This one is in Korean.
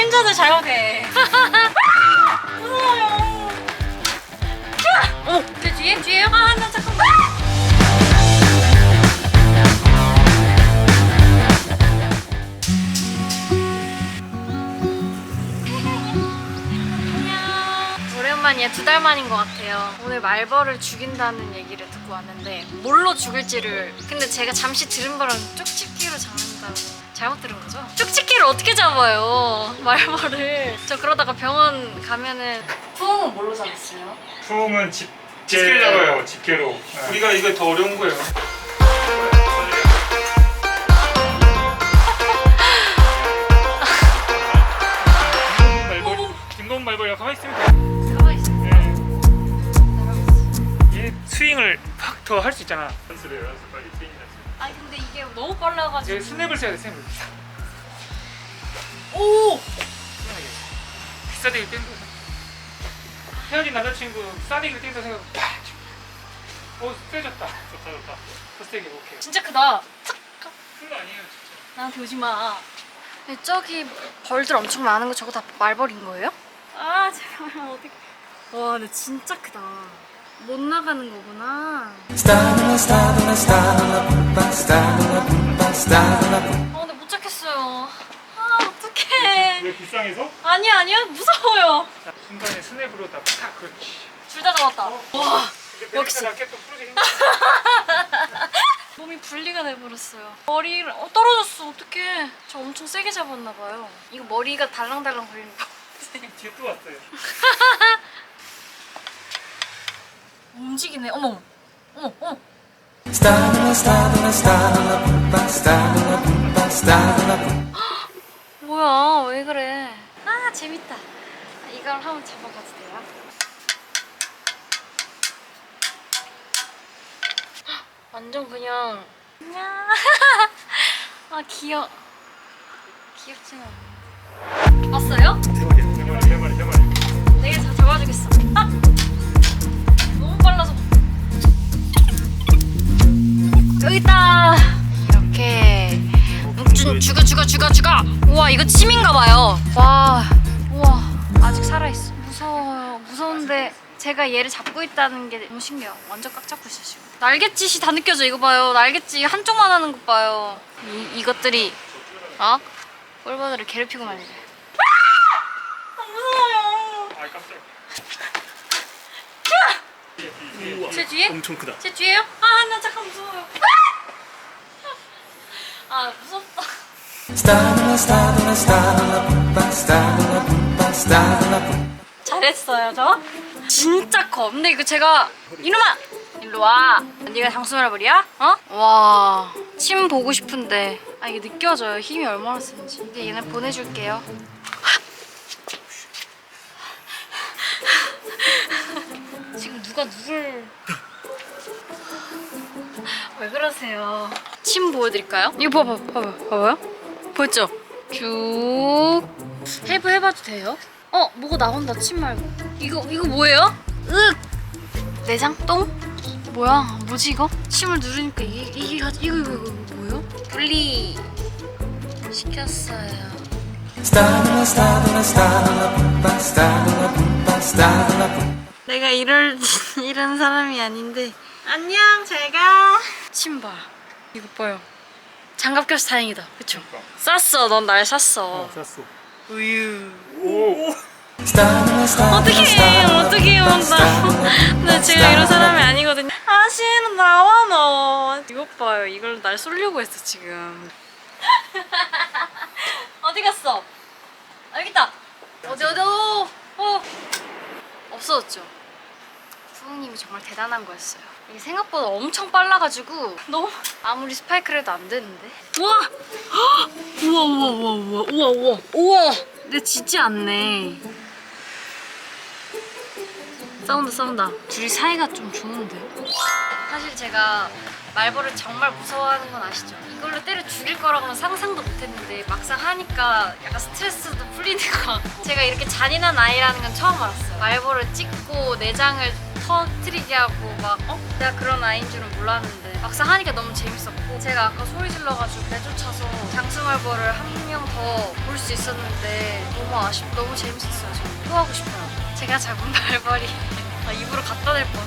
팀전을 잘못해. 무서워요. 어머, 제 뒤에? 뒤에요? 아, 나 잠깐만. 안녕. 오랜만이야 두 달 만인 것 같아요. 오늘 말벌을 죽인다는 얘기를 듣고 왔는데 뭘로 죽일지를 근데 제가 잠시 들은 바랑 쪽집기로 잡는다고 잘못 들은 거죠? 쪽집기를 어떻게 잡아요 말벌을? 저 그러다가 병원 가면은 푸은 뭘로 잡았어요? 푸음은 집 집게 잡아요. 집게로. 네. 우리가 이거 더 어려운 거예요. 말벌, 김동 말벌 가만히 있으면 돼. 가만히 있어. 네. 얘 스윙을 확 더 할 수 있잖아. 연습해 연습 빨리 스윙. 아니 근데 이게 너무 빨라가지고 이제 스냅을 써야 돼 스냅을. 오! 비싸대기 땡겨. 헤어진 남자친구 싸대기를 땡겨 생각. 팍! 오 세졌다. 좋다 좋다. 더 세게 오케이. 진짜 크다 큰거 아니에요 진짜. 나한테 오지 마. 저기 벌들 엄청 많은 거 저거 다 말벌인 거예요? 아 제발 어떻게? 와, 근데 진짜 크다. 못 나가는 거구나. 어, 근데 못 잡겠어요. 아, 어떡해. 왜 불쌍해서? 아니야, 아니야. 무서워요. 자, 순간에 스냅으로 다 팍 그렇지. 둘 다 잡았다. 와, 근데 역시. 또 몸이 분리가 돼버렸어요. 머리를 어, 떨어졌어. 어떡해. 저 엄청 세게 잡았나 봐요. 이거 머리가 달랑달랑 걸리는 거. 뒤에 또 왔어요. 움직이네. 어머. 어머, 어머. 뭐야 왜 그래 아 재밌다 이걸 한번 잡아봐도 돼요? 헉, 완전 그냥 안녕 아 귀여 귀엽진 않네 왔어요? 세 묵준 죽어 죽어 죽어 죽어 우와 이거 침인가 봐요. 와 우와. 아직 살아 있어. 무서워요. 무서운데 제가 얘를 잡고 있다는 게 너무 신기해요. 완전 꽉 잡고 있어 지금. 날갯짓이 다 느껴져 이거 봐요. 날갯짓 한쪽만 하는 것 봐요. 이, 이것들이 어? 꿀버들을 괴롭히고 말이래. 아 무서워요. 아 깜짝. 제 뒤에? 엄청 크다. 제 뒤에요? 아, 나 잠깐 무서워요. 아, 무섭다. Stalla, pumpa. 잘했어요, 저? 진짜 커. 근데 이거 제가 이놈아! 일로 와. 네가 장수말벌이야? 어? 와, 침 보고 싶은데 아 이게 느껴져요. 힘이 얼마나 센지. 근데 얘네 보내줄게요. 지금 누가 누굴 왜 그러세요? 침 보여드릴까요? 이거 봐봐, 봐봐, 봐봐요. 보였죠? 쭉 해부 해봐도 돼요? 어, 뭐가 나온다 침 말고. 이거 이거 뭐예요? 윽 내장 똥? 뭐야? 뭐지 이거? 침을 누르니까 이게 이게 가- 이거 이거 이거 뭐예요? 분리 시켰어요. 내가 이럴 이런 사람이 아닌데. 안녕, 잘가. 침 봐. 이거 봐요. 장갑 껴서 다행이다. 그쵸? 쌌어. 넌날 쌌어. 쐈어. 우유. 오. 어떡해 어떡해 pumpa, 나, stalla, 나 제가 이런 사람이 아니거든요 아 씨는 나와 너 이것 봐요 이걸 날 쏠려고 했어 지금 어디 갔어? 아, 여기 있다 어디 어디 어, 어. 없어졌죠 정말 대단한 거였어요. 이게 생각보다 엄청 빨라가지고 너무 아무리 스파이크를 해도 안 되는데. 우와! 헉! 우와 우와 우와 우와 우와 우와. 우와! 내 짖지 않네. 싸운다 싸운다. 둘이 사이가 좀 좋은데. 사실 제가 말벌을 정말 무서워하는 건 아시죠? 이걸로 때려 죽일 거라고는 상상도 못했는데 막상 하니까 약간 스트레스도 풀리는 것 같고. 제가 이렇게 잔인한 아이라는 건 처음 알았어요. 말벌을 찍고 내장을 터트리게 하고 막 어? 내가 그런 아이인 줄은 몰랐는데 막상 하니까 너무 재밌었고 제가 아까 소리 질러가지고 내쫓아서 장수말벌을 한 명 더 볼수수 있었는데 너무 아쉽, 너무 재밌었어요. 저는 또 하고 싶어요. 제가 잡은 발발이 아, 입으로 갖다 댈 뻔.